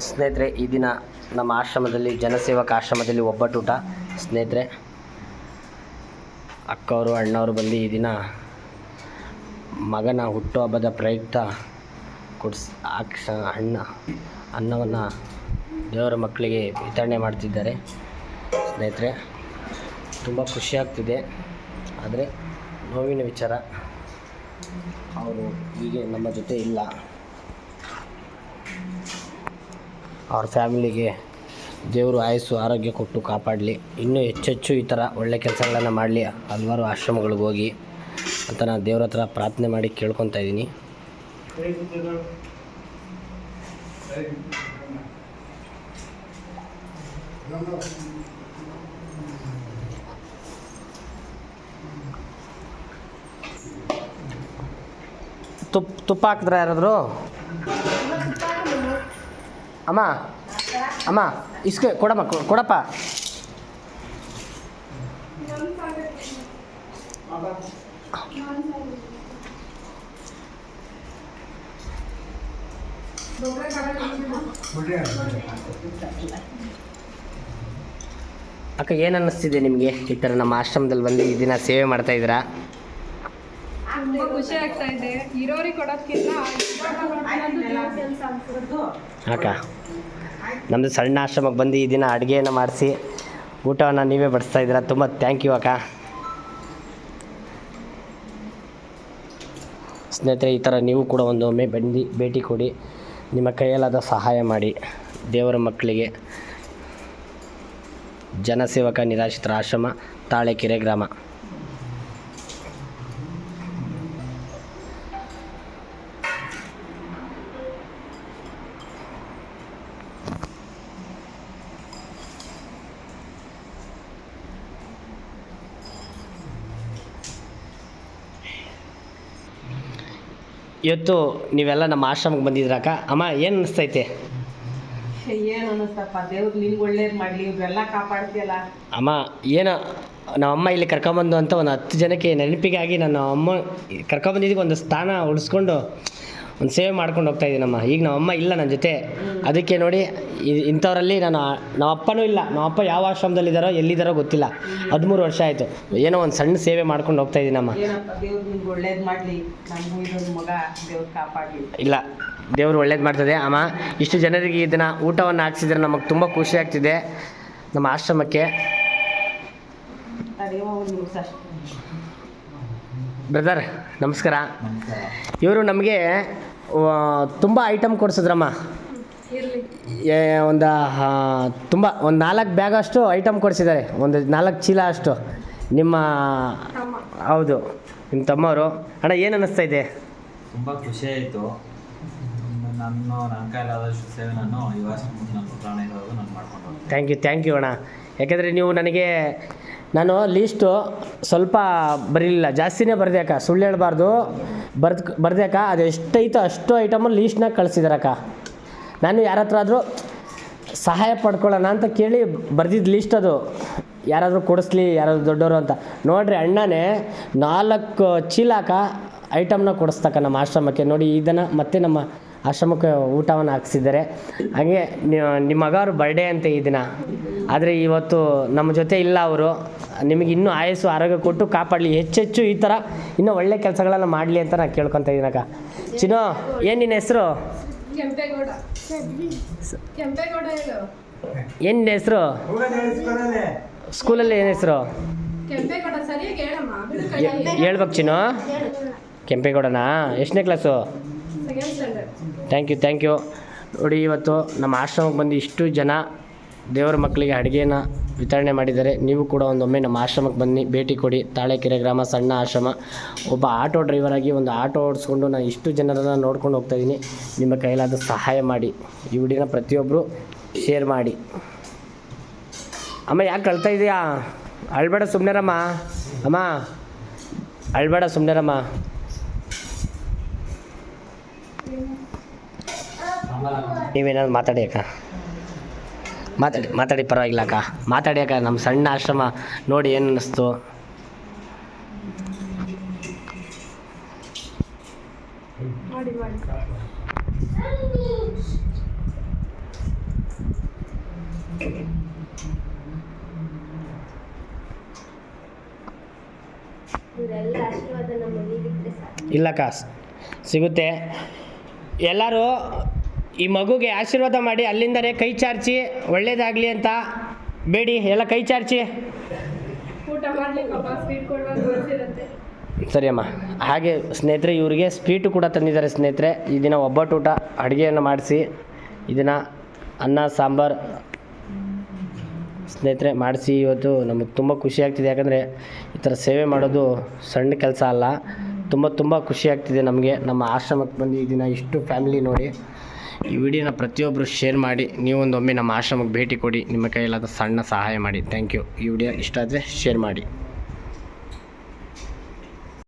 ಸ್ನೇಹಿತರೆ, ಈ ದಿನ ನಮ್ಮ ಆಶ್ರಮದಲ್ಲಿ, ಜನಸೇವಕ ಆಶ್ರಮದಲ್ಲಿ ಒಬ್ಬಟ್ಟೂಟ ಸ್ನೇಹಿತರೆ, ಅಕ್ಕವರು, ಅಣ್ಣವರು ಬಂದು ಈ ದಿನ ಮಗನ ಹುಟ್ಟುಹಬ್ಬದ ಪ್ರಯುಕ್ತ ಕೊಡ್ಸ್ ಅಕ್ಷ ಅಣ್ಣ, ಅನ್ನವನ್ನು ದೇವರ ಮಕ್ಕಳಿಗೆ ವಿತರಣೆ ಮಾಡ್ತಿದ್ದಾರೆ. ಸ್ನೇಹಿತರೆ, ತುಂಬ ಖುಷಿಯಾಗ್ತಿದೆ ಆದರೆ, ನೋವಿನ ವಿಚಾರ, ಅವರು ಹೀಗೆ ನಮ್ಮ ಜೊತೆ ಇಲ್ಲ. ಅವ್ರ ಫ್ಯಾಮಿಲಿಗೆ ದೇವರು ಆಯಸ್ಸು, ಆರೋಗ್ಯ ಕೊಟ್ಟು ಕಾಪಾಡಲಿ. ಇನ್ನೂ ಹೆಚ್ಚೆಚ್ಚು ಈ ಥರ ಒಳ್ಳೆ ಕೆಲಸಗಳನ್ನು ಮಾಡಲಿ. ಹಲವಾರು ಆಶ್ರಮಗಳಿಗೆ ಹೋಗಿ ಅಂತ ನಾನು ದೇವ್ರ ಹತ್ರ ಪ್ರಾರ್ಥನೆ ಮಾಡಿ ಕೇಳ್ಕೊತಾ ಇದ್ದೀನಿ. ತುಪ್ಪ ತುಪ್ಪ ಹಾಕಿದ್ರ ಯಾರಾದರೂ? ಅಮ್ಮ ಅಮ್ಮ, ಇಸ್ಕೆ, ಕೊಡಮ್ಮ ಕೊಡಪ್ಪ. ಅಕ್ಕ, ಏನು ಅನ್ನಿಸ್ತಿದೆ ನಿಮಗೆ? ಈ ಥರ ನಮ್ಮ ಆಶ್ರಮದಲ್ಲಿ ಬಂದು ಈ ದಿನ ಸೇವೆ ಮಾಡ್ತಾ ಇದ್ದೀರಾ? ಖುಷಿ ಆಗ್ತಾ ಇದೆ. ಇರೋರಿಗೆ ಕೊಡೋದಕ್ಕಿಂತ ಅಕ್ಕ ನಮ್ಮದು ಸಣ್ಣ ಆಶ್ರಮಕ್ಕೆ ಬಂದು ಈ ದಿನ ಅಡುಗೆಯನ್ನು ಮಾಡಿಸಿ ಊಟವನ್ನು ನೀವೇ ಬಡಿಸ್ತಾ ಇದ್ದೀರಾ? ತುಂಬ ಥ್ಯಾಂಕ್ ಯು ಅಕ್ಕ. ಸ್ನೇಹಿತರೆ, ಈ ಥರ ನೀವು ಕೂಡ ಒಂದು ಒಮ್ಮೆ ಬಂದು ಭೇಟಿ ಕೊಡಿ. ನಿಮ್ಮ ಕೈಯಲ್ಲಾದ ಸಹಾಯ ಮಾಡಿ. ದೇವರ ಮಕ್ಕಳಿಗೆ ಜನಸೇವಕ ನಿರಾಶ್ರಿತರ ಆಶ್ರಮ ತಾಳೆಕೆರೆ ಗ್ರಾಮ. ಇವತ್ತು ನೀವೆಲ್ಲ ನಮ್ಮ ಆಶ್ರಮಕ್ಕೆ ಬಂದಿದ್ರಾಕ ಅಮ್ಮ ಏನು ಅನಿಸ್ತೈತೆ? ಏನು ಅನ್ನಿಸ್ತಪ್ಪ ದೇವ್ರು ನಿನ್ಗೆ ಒಳ್ಳೇದು ಮಾಡಲಿ ಇವೆಲ್ಲ ಕಾಪಾಡ್ತೀಯಲ್ಲ. ಅಮ್ಮ ಏನು ನಮ್ಮಮ್ಮ ಇಲ್ಲಿ ಕರ್ಕೊಂಬಂದು ಅಂತ ಒಂದು ಹತ್ತು ಜನಕ್ಕೆ ನೆನಪಿಗಾಗಿ ನಾನು ಅಮ್ಮ ಕರ್ಕೊಂಬಂದಿದ್ದಕ್ಕೆ ಒಂದು ಸ್ಥಾನ ಉಳಿಸ್ಕೊಂಡು ಒಂದು ಸೇವೆ ಮಾಡ್ಕೊಂಡು ಹೋಗ್ತಾ ಇದ್ದೀನಮ್ಮ ಈಗ ನಮ್ಮಮ್ಮ ಇಲ್ಲ ನನ್ನ ಜೊತೆ. ಅದಕ್ಕೆ ನೋಡಿ ಇಂಥವರಲ್ಲಿ ನಾನು ನಮ್ಮ ಅಪ್ಪನೂ ಇಲ್ಲ. ನಮ್ಮ ಅಪ್ಪ ಯಾವ ಆಶ್ರಮದಲ್ಲಿದ್ದಾರೋ ಎಲ್ಲಿದ್ದಾರೋ ಗೊತ್ತಿಲ್ಲ. ಹದಿಮೂರು ವರ್ಷ ಆಯಿತು. ಏನೋ ಒಂದು ಸಣ್ಣ ಸೇವೆ ಮಾಡ್ಕೊಂಡು ಹೋಗ್ತಾ ಇದ್ದೀನಮ್ಮ ಇಲ್ಲ ದೇವರು ಒಳ್ಳೇದು ಮಾಡ್ತದೆ ಅಮ್ಮ. ಇಷ್ಟು ಜನರಿಗೆ ಇದನ್ನು ಊಟವನ್ನು ಹಾಕ್ಸಿದ್ರೆ ನಮಗೆ ತುಂಬ ಖುಷಿ ಆಗ್ತಿದೆ. ನಮ್ಮ ಆಶ್ರಮಕ್ಕೆ. ಬ್ರದರ್ ನಮಸ್ಕಾರ. ಇವರು ನಮಗೆ ತುಂಬ ಐಟಮ್ ಕೊಡಿಸಿದ್ರಮ್ಮ. ಒಂದು ತುಂಬ ಒಂದು ನಾಲ್ಕು ಬ್ಯಾಗ್ ಅಷ್ಟು ಐಟಮ್ ಕೊಡಿಸಿದ್ದಾರೆ. ಒಂದು ನಾಲ್ಕು ಚೀಲ ಅಷ್ಟು. ನಿಮ್ಮ ಹೌದು ನಿಮ್ಮ ತಮ್ಮವರು. ಅಣ್ಣ ಏನು ಅನ್ನಿಸ್ತಾ ಇದೆ? ತುಂಬ ಖುಷಿ ಆಯಿತು. ನಾನು ನನ್ನ ಕೈಲಾದಷ್ಟು ಸೇವೆ ನಾನು ಈ ಪ್ರಾಣ ಇರೋದು ನಾನು ಮಾಡ್ಕೊಂಡು ಥ್ಯಾಂಕ್ ಯು ಥ್ಯಾಂಕ್ ಯು ಅಣ್ಣ. ಯಾಕೆಂದರೆ ನೀವು ನನಗೆ ನಾನು ಲೀಸ್ಟು ಸ್ವಲ್ಪ ಬರೀಲಿಲ್ಲ. ಜಾಸ್ತಿನೇ ಬರ್ದ್ಯಾಕ? ಸುಳ್ಳು ಹೇಳ್ಬಾರ್ದು. ಬರ್ದು ಬರ್ದ್ಯಾಕ? ಅದು ಎಷ್ಟೈತೋ ಅಷ್ಟು ಐಟಮು ಲೀಸ್ಟ್ನಾಗ ಕಳಿಸಿದಾರಕ್ಕ. ನಾನು ಯಾರ ಹತ್ರ ಆದರೂ ಸಹಾಯ ಪಡ್ಕೊಳ್ಳೋಣ ಅಂತ ಕೇಳಿ ಬರ್ದಿದ್ದು ಲೀಸ್ಟ್ ಅದು. ಯಾರಾದರೂ ಕೊಡಿಸ್ಲಿ, ಯಾರಾದರೂ ದೊಡ್ಡವರು ಅಂತ. ನೋಡ್ರಿ ಅಣ್ಣನೇ ನಾಲ್ಕು ಚೀಲಾಕ ಐಟಮ್ನ ಕೊಡಿಸ್ತಕ್ಕ ನಮ್ಮ ಆಶ್ರಮಕ್ಕೆ. ನೋಡಿ, ಇದನ್ನು ಮತ್ತೆ ನಮ್ಮ ಆಶ್ರಮಕ್ಕೆ ಊಟವನ್ನು ಹಾಕ್ಸಿದ್ದಾರೆ. ಹಾಗೆ ನಿಮ್ಮ ಮಗವ್ರ ಬರ್ಡೇ ಅಂತ ಈ ದಿನ. ಆದರೆ ಇವತ್ತು ನಮ್ಮ ಜೊತೆ ಇಲ್ಲ ಅವರು. ನಿಮಗೆ ಇನ್ನೂ ಆಯಸ್ಸು ಆರೋಗ್ಯ ಕೊಟ್ಟು ಕಾಪಾಡಲಿ. ಹೆಚ್ಚೆಚ್ಚು ಈ ಥರ ಇನ್ನೂ ಒಳ್ಳೆ ಕೆಲಸಗಳನ್ನು ಮಾಡಲಿ ಅಂತ ನಾನು ಕೇಳ್ಕೊತಾ ಇದ್ದೀನಕ್ಕ ಚಿನೋ ಏನು ನಿನ್ನ ಹೆಸರು? ಏನು ನಿನ್ನ ಹೆಸರು? ಸ್ಕೂಲಲ್ಲಿ ಏನು ಹೆಸರು? ಹೇಳ್ಬೇಕು ಚಿನ್ನು. ಕೆಂಪೇಗೌಡನಾ? ಎಷ್ಟನೇ class thank you thank you ನೋಡಿ, ಇವತ್ತು ನಮ್ಮ ಆಶ್ರಮಕ್ಕೆ ಬಂದು ಇಷ್ಟು ಜನ ದೇವರ ಮಕ್ಕಳಿಗೆ ಅಡುಗೆನ ವಿತರಣೆ ಮಾಡಿದ್ದಾರೆ. ನೀವು ಕೂಡ ಒಂದೊಮ್ಮೆ ನಮ್ಮ ಆಶ್ರಮಕ್ಕೆ ಬನ್ನಿ, ಭೇಟಿ ಕೊಡಿ. ತಾಳೆಕೆರೆ ಗ್ರಾಮ ಸಣ್ಣ ಆಶ್ರಮ. ಒಬ್ಬ ಆಟೋ ಡ್ರೈವರ್ ಆಗಿ ಒಂದು ಆಟೋ ಓಡಿಸ್ಕೊಂಡು ನಾನು ಇಷ್ಟು ಜನರನ್ನು ನೋಡ್ಕೊಂಡು ಹೋಗ್ತಾ ಇದ್ದೀನಿ. ನಿಮ್ಮ ಕೈಲಾದ ಸಹಾಯ ಮಾಡಿ, ಈ ವಿಡಿಯೋನ ಪ್ರತಿಯೊಬ್ಬರು ಶೇರ್ ಮಾಡಿ. ಅಮ್ಮ, ಯಾಕೆ ಕಳ್ತಾ ಇದೆಯಾ? ಅಳ್ಬೇಡ ಸುಮ್ಮನೆರಮ್ಮ ಅಮ್ಮ, ಅಳ್ಬೇಡ ಸುಮ್ಮನೆರಮ್ಮ ನೀವೇನಾದ್ರು ಮಾತಾಡಿ ಅಕ್ಕ ಮಾತಾಡಿ ಮಾತಾಡಿ ಪರವಾಗಿಲ್ಲ ಅಕ್ಕ. ಮಾತಾಡಿ ಅಕ್ಕ ನಮ್ಮ ಸಣ್ಣ ಆಶ್ರಮ ನೋಡಿ ಏನು ಅನ್ನಿಸ್ತು ಇಲ್ಲ ಇಲ್ಲಕ್ಕ ಸಿಗುತ್ತೆ. ಎಲ್ಲರೂ ಈ ಮಗುಗೆ ಆಶೀರ್ವಾದ ಮಾಡಿ ಅಲ್ಲಿಂದಲೇ ಕೈ ಚಾರ್ಚಿ ಒಳ್ಳೇದಾಗಲಿ ಅಂತ ಬೇಡಿ ಎಲ್ಲ ಕೈ ಚಾರ್ಚಿ. ಸರಿ ಅಮ್ಮ. ಹಾಗೆ ಸ್ನೇಹಿತರೆ ಇವರಿಗೆ ಸ್ವೀಟು ಕೂಡ ತಂದಿದ್ದಾರೆ ಸ್ನೇಹಿತರೆ. ಈ ದಿನ ಒಬ್ಬಟ್ಟು ಊಟ ಅಡುಗೆಯನ್ನು ಮಾಡಿಸಿ ಇದನ್ನು ಅನ್ನ ಸಾಂಬಾರು ಸ್ನೇಹಿತರೆ ಮಾಡಿಸಿ ಇವತ್ತು ನಮಗೆ ತುಂಬ ಖುಷಿ ಆಗ್ತಿದೆ. ಯಾಕಂದರೆ ಈ ಥರ ಸೇವೆ ಮಾಡೋದು ಸಣ್ಣ ಕೆಲಸ ಅಲ್ಲ. ತುಂಬ ತುಂಬ ಖುಷಿ ಆಗ್ತಿದೆ ನಮಗೆ. ನಮ್ಮ ಆಶ್ರಮಕ್ಕೆ ಬಂದು ಈ ದಿನ ಇಷ್ಟು ಫ್ಯಾಮಿಲಿ ನೋಡಿ. ಈ ವಿಡಿಯೋನ ಪ್ರತಿಯೊಬ್ಬರು ಶೇರ್ ಮಾಡಿ. ನೀವೊಂದೊಮ್ಮೆ ನಮ್ಮ ಆಶ್ರಮಕ್ಕೆ ಭೇಟಿ ಕೊಡಿ. ನಿಮ್ಮ ಕೈಯಲ್ಲಾದ ಸಣ್ಣ ಸಹಾಯ ಮಾಡಿ. ಥ್ಯಾಂಕ್ ಯು ಈ ವಿಡಿಯೋ ಇಷ್ಟ ಆದರೆ ಶೇರ್ ಮಾಡಿ.